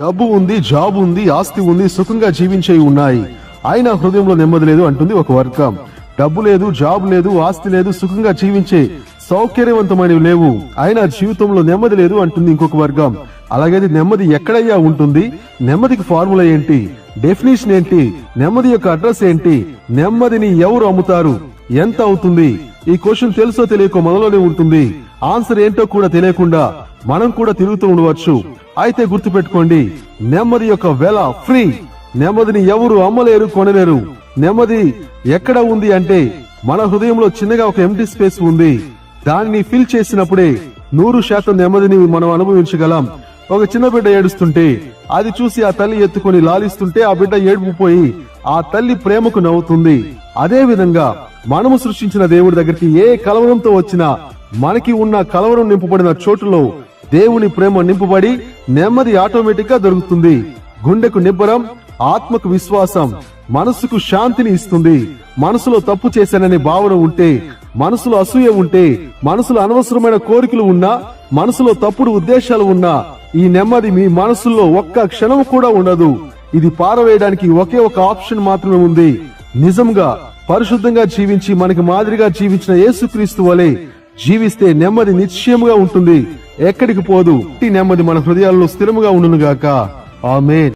డబ్బు ఉంది జాబ్ ఉంది ఆస్తి ఉంది సుఖంగా జీవించేవి ఉన్నాయి. అయినా హృదయంలో నెమ్మది లేదు అంటుంది ఒక వర్గం. డబ్బు లేదు జాబ్ లేదు ఆస్తి లేదు సుఖంగా జీవించే సౌకర్యవంతమైనవి లేవు. అయినా జీవితంలో నెమ్మది లేదు అంటుంది ఇంకొక వర్గం. అలాగే నెమ్మది ఎక్కడయ్యా ఉంటుంది? నెమ్మదికి ఫార్ములా ఏంటి? డెఫినేషన్ ఏంటి? నెమ్మది యొక్క అడ్రస్ ఏంటి? నెమ్మదిని ఎవరు అమ్ముతారు? ఎంత అవుతుంది? ఈ క్వశ్చన్ తెలుసో తెలియకో మనలోనే ఉంటుంది. ఆన్సర్ ఏంటో కూడా తెలియకుండా మనం కూడా తిరుగుతూ ఉండవచ్చు. అయితే గుర్తుపెట్టుకోండి నెమ్మది యొక్క వెల ఫ్రీ. నెమ్మదిని ఎవరు అమ్మలేరు కొనలేరు. నెమ్మది ఎక్కడ ఉంది అంటే మన హృదయంలో చిన్నగా ఒక ఎంటీ స్పేస్ ఉంది. దానిని ఫిల్ చేసినప్పుడే నూరు శాతం నెమ్మదిని మనం అనుభవించగలం. ఒక చిన్న బిడ్డ ఏడుస్తుంటే అది చూసి ఆ తల్లి ఎత్తుకొని లాలిస్తుంటే ఆ బిడ్డ ఏడుపు పోయి ఆ తల్లి ప్రేమకు నవ్వుతుంది. అదే విధంగా మనము సృష్టించిన దేవుడి దగ్గరికి ఏ కలవరంతో వచ్చినా మనకి ఉన్న కలవరం నింపబడిన చోటులో దేవుని ప్రేమ నింపబడి నెమ్మది ఆటోమేటిక్గా దొరుకుతుంది. గుండెకు నిబ్బరం ఆత్మకు విశ్వాసం మనసుకు శాంతిని ఇస్తుంది. మనసులో తప్పు చేశాననే భావన ఉంటే మనసులో అసూయ ఉంటే మనసులో అనవసరమైన కోరికలు ఉన్నా మనసులో తప్పుడు ఉద్దేశాలు ఉన్నా ఈ నెమ్మది మీ మనసులో ఒక్క క్షణం కూడా ఉండదు. ఇది పారవేయడానికి ఒకే ఒక ఆప్షన్ మాత్రమే ఉంది. నిజంగా పరిశుద్ధంగా జీవించి మనకి మాదిరిగా జీవించిన యేసుక్రీస్తు వలె జీవిస్తే నెమ్మది నిశ్చయముగా ఉంటుంది. ఎక్కడికి పోదు. ఈ నెమ్మది మన హృదయాల్లో స్థిరముగా ఉండును గాక ఆమె